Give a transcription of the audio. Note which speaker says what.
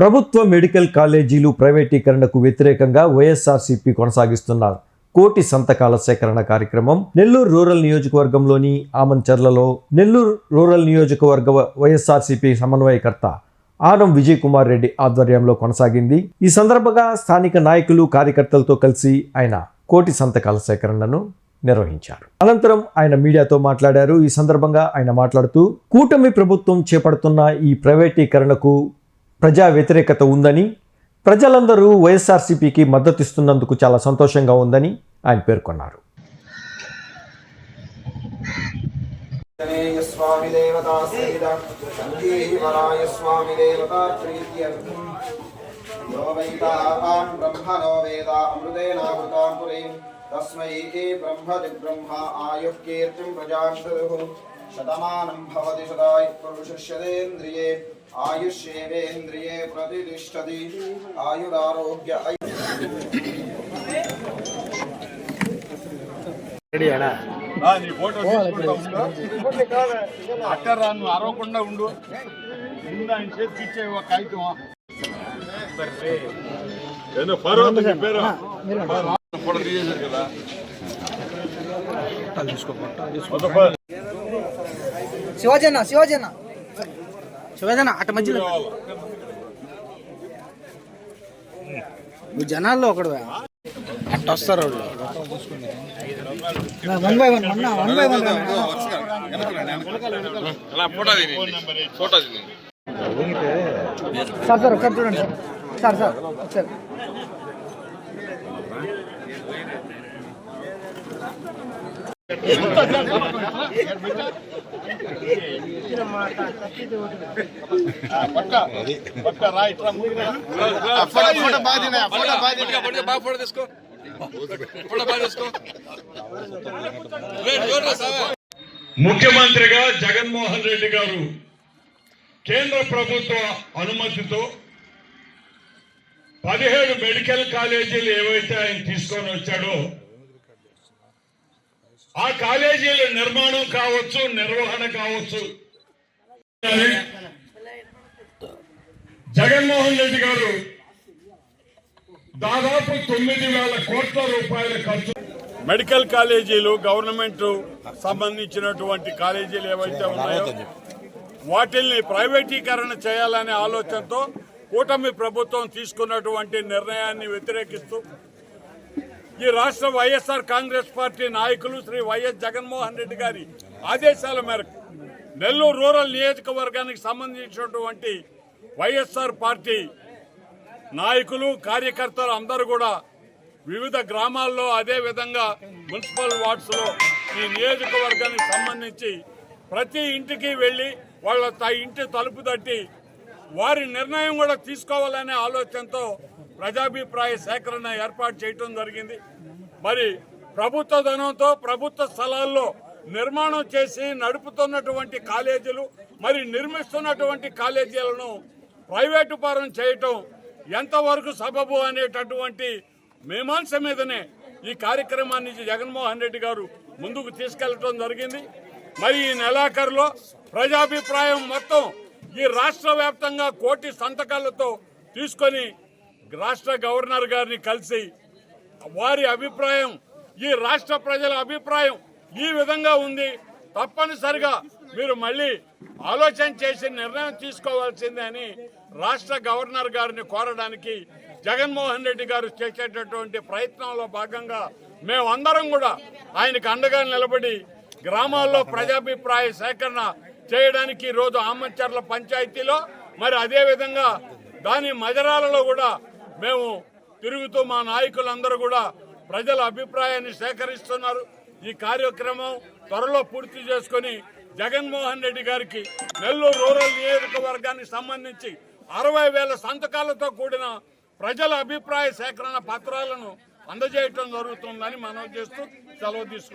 Speaker 1: ప్రభుత్వ మెడికల్ కాలేజీలు ప్రైవేటీకరణకు వ్యతిరేకంగా వైఎస్ఆర్సీపీ కొనసాగిస్తున్న కోటి సంతకాల సేకరణ కార్యక్రమం నెల్లూరు రూరల్ నియోజకవర్గంలోని ఆమంచర్లలో నెల్లూరు రూరల్ నియోజకవర్గ వైఎస్ఆర్సీపీ సమన్వయకర్త ఆనం విజయ్ కుమార్ రెడ్డి ఆధ్వర్యంలో కొనసాగింది. ఈ సందర్భంగా స్థానిక నాయకులు కార్యకర్తలతో కలిసి ఆయన కోటి సంతకాల సేకరణను నిర్వహించారు. అనంతరం ఆయన మీడియాతో మాట్లాడారు. ఈ సందర్భంగా ఆయన మాట్లాడుతూ కూటమి ప్రభుత్వం చేపడుతున్న ఈ ప్రైవేటీకరణకు ప్రజా వ్యతిరేకత ఉందని ప్రజలందరూ వైఎస్ఆర్సీపీకి మద్దతిస్తున్నందుకు చాలా సంతోషంగా ఉందని ఆయన పేర్కొన్నారు.
Speaker 2: బ్రహ్మ శతమానం భవతి శతాయ్ పురుషస్యదేంద్రియే ఆయురారోగ్య ఐ
Speaker 3: రా, నీ ఫోటో రా నువ్వు అరవకుండా ఉండు. ముందు ఆయన చేతికి ఇచ్చే ఒక ఫోటో తీసేశారు కదా.
Speaker 4: శివాజన్న అటు మధ్యలో.
Speaker 3: కావాలి.
Speaker 4: నువ్వు జనాల్లో ఒకడు అట్ట వస్తారు వాళ్ళు. One by one one one by one sir sir ఒకసారి చూడండి సార్. సార్ సార్ ఒకసారి.
Speaker 3: ముఖ్యమంత్రిగా జగన్మోహన్ రెడ్డి గారు కేంద్ర ప్రభుత్వ అనుమతితో పదిహేడు మెడికల్ కాలేజీలు ఏవైతే ఆయన తీసుకొని వచ్చాడో ఆ కాలేజీల నిర్మాణం కావచ్చు నిర్వహణ కావచ్చు. జగన్మోహన్ రెడ్డి గారు దాదాపు తొమ్మిది వేల కోట్ల రూపాయల ఖర్చు. మెడికల్ కాలేజీలు గవర్నమెంట్ సంబంధించినటువంటి కాలేజీలు ఏవైతే ఉన్నాయో వాటిల్ని ప్రైవేటీకరణ చేయాలనే ఆలోచనతో కూటమి ప్రభుత్వం తీసుకున్నటువంటి నిర్ణయాన్ని వ్యతిరేకిస్తూ ఈ రాష్ట్ర వైఎస్ఆర్ కాంగ్రెస్ పార్టీ నాయకులు శ్రీ వైఎస్ జగన్మోహన్ రెడ్డి గారి ఆదేశాల మేరకు నెల్లూరు రూరల్ నియోజకవర్గానికి సంబంధించినటువంటి వైఎస్ఆర్ పార్టీ నాయకులు కార్యకర్తలు అందరూ కూడా వివిధ గ్రామాల్లో అదే విధంగా మున్సిపల్ వార్డ్స్లో ఈ నియోజకవర్గానికి సంబంధించి ప్రతి ఇంటికి వెళ్ళి వాళ్ళ త- ఇంటి తలుపు తట్టి వారి నిర్ణయం కూడా తీసుకోవాలనే ఆలోచనతో ప్రజాభిప్రాయ సేకరణ ఏర్పాటు చేయటం జరిగింది. మరి ప్రభుత్వ ధనంతో ప్రభుత్వ స్థలాల్లో నిర్మాణం చేసి నడుపుతున్నటువంటి కాలేజీలు మరి నిర్మిస్తున్నటువంటి కాలేజీలను ప్రైవేటు పరం చేయటం ఎంతవరకు సబబు అనేటటువంటి మీమాంస మీదనే ఈ కార్యక్రమాన్ని జగన్మోహన్ రెడ్డి గారు ముందుకు తీసుకెళ్ళడం జరిగింది. మరి ఈ నెలాఖరులో ప్రజాభిప్రాయం మొత్తం ఈ రాష్ట్ర వ్యాప్తంగా కోటి సంతకాలతో తీసుకొని రాష్ట్ర గవర్నర్ గారిని కలిసి వారి అభిప్రాయం ఈ రాష్ట్ర ప్రజల అభిప్రాయం ఈ విధంగా ఉంది. తప్పనిసరిగా మీరు మళ్ళీ ఆలోచన చేసి నిర్ణయం తీసుకోవాల్సిందే అని రాష్ట్ర గవర్నర్ గారిని కోరడానికి జగన్మోహన్ రెడ్డి గారు చేసేటటువంటి ప్రయత్నంలో భాగంగా మేమందరం కూడా ఆయనకు అండగా నిలబడి గ్రామాల్లో ప్రజాభిప్రాయ సేకరణ చేయడానికి ఈరోజు రోజు ఆమంచర్ల పంచాయతీలో మరి అదేవిధంగా దాని మజరాలలో కూడా మేము తిరుగుతూ మా నాయకులందరూ కూడా ప్రజల అభిప్రాయాన్ని సేకరిస్తున్నారు. ఈ కార్యక్రమం త్వరలో పూర్తి చేసుకొని జగన్మోహన్ రెడ్డి గారికి నెల్లూరు రూరల్ నియోజకవర్గానికి సంబంధించి అరవై వేల సంతకాలతో కూడిన ప్రజల అభిప్రాయ సేకరణ పత్రాలను అందజేయటం జరుగుతుందని మనం చేస్తూ సెలవు తీసుకుంటాం